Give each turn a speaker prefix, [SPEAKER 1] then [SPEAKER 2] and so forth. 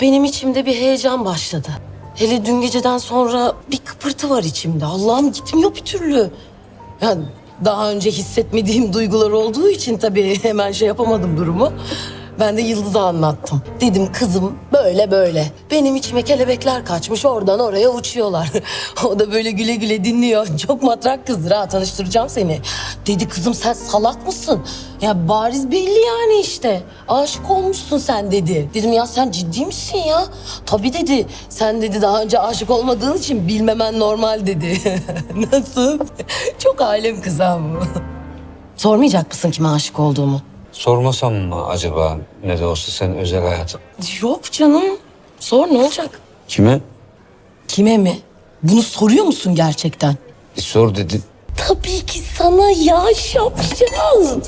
[SPEAKER 1] benim içimde bir heyecan başladı. Hele dün geceden sonra bir kıpırtı var içimde. Allah'ım gitmiyor bir türlü. Yani daha önce hissetmediğim duygular olduğu için tabii hemen şey yapamadım durumu. Ben de Yıldız'a anlattım. Dedim kızım böyle böyle. Benim içime kelebekler kaçmış oradan oraya uçuyorlar. o da böyle güle güle dinliyor. Çok matrak kızdır ha tanıştıracağım seni. Dedi kızım sen salak mısın? Ya bariz belli yani işte. Aşık olmuşsun sen dedi. Dedim ya sen ciddi misin ya? Tabii dedi. Sen dedi daha önce aşık olmadığın için bilmemen normal dedi. Nasıl? Çok alem kız ha bu. Sormayacak mısın kime aşık olduğumu?
[SPEAKER 2] Sormasam mı acaba ne de olsa senin özel hayatın?
[SPEAKER 1] Yok canım. Sor ne olacak?
[SPEAKER 2] Kime?
[SPEAKER 1] Kime mi? Bunu soruyor musun gerçekten?
[SPEAKER 2] Bir sor dedi.
[SPEAKER 1] Tabii ki sana ya şapşal.